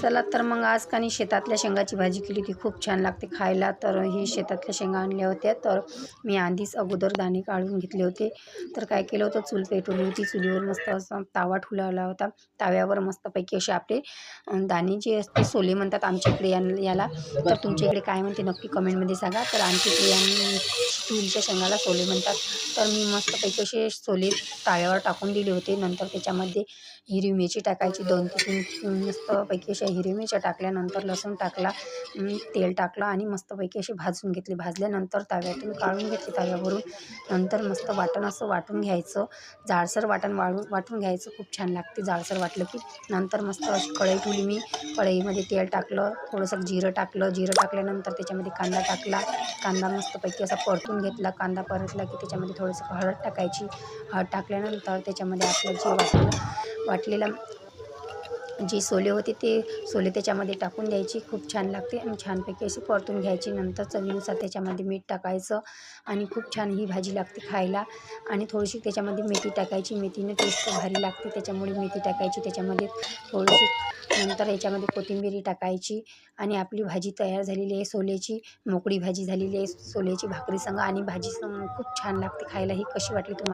चला तर मग आज कानी शेतातल्या शेंगाची भाजी केली ती खूप छान लागते खायला. तर हे शेतातल्या शेंगा आणल्या होत्या. तर मी आधीच अगोदर दाणे काढून घेतले होते. तर काय केलं होतं? चूल पेटवली होती. चुलीवर मस्त असा तावा ठुलावला होता. ताव्यावर मस्तपैकी असे आपले दाणे जे असते सोले म्हणतात आमच्या इकडे याला. तर तुमच्या इकडे काय म्हणते नक्की कमेंटमध्ये सांगा. तर आमच्या इकडे यां तुरीच्या शेंगाला सोले म्हणतात. तर मी मस्तपैकी असे सोले ताव्यावर टाकून दिले होते. नंतर त्याच्यामध्ये हिरवी मिरची टाकायची. दोन ते तीन मस्तपैकी अशा हिरवी मिरच्या टाकल्यानंतर लसूण टाकला तेल टाकलं आणि मस्तपैकी अशी भाजून घेतली. भाजल्यानंतर तव्यातून काढून घेतली तव्यावरून. नंतर मस्त वाटण असं वाटून घ्यायचं. जाडसर वाटण वाळून वाटून घ्यायचं. खूप छान लागते जाडसर वाटलं की. नंतर मस्त अशी कढई ठेवली मी. कढईमध्ये तेल टाकलं थोडंसं जिरं टाकलं. जिरं टाकल्यानंतर त्याच्यामध्ये कांदा टाकला. कांदा मस्तपैकी असा परतून घेतला. कांदा परतला की त्याच्यामध्ये थोडंसं हळद टाकायची. हळद टाकल्यानंतर त्याच्यामध्ये आपलं जे वाटलं वाटलेलं जे सोले होते ते सोले त्याच्यामध्ये टाकून द्यायची. खूप छान लागते आणि छानपैकी अशी परतून घ्यायची. नंतर चवीनुसार त्याच्यामध्ये मीठ टाकायचं आणि खूप छान ही भाजी लागते खायला. आणि थोडीशी त्याच्यामध्ये मेथी टाकायची. मेथीने टेस्ट भारी लागते. त्याच्यामुळे मेथी टाकायची. त्याच्यामध्ये थोडीशी नंतर याच्यामध्ये कोथिंबिरी टाकायची आणि आपली भाजी तयार झालेली आहे सोल्याची. मोकळी भाजी झालेली आहे सोल्याची भाकरीसंग आणि भाजी खूप छान लागते खायला. ही कशी वाटली तुम्हाला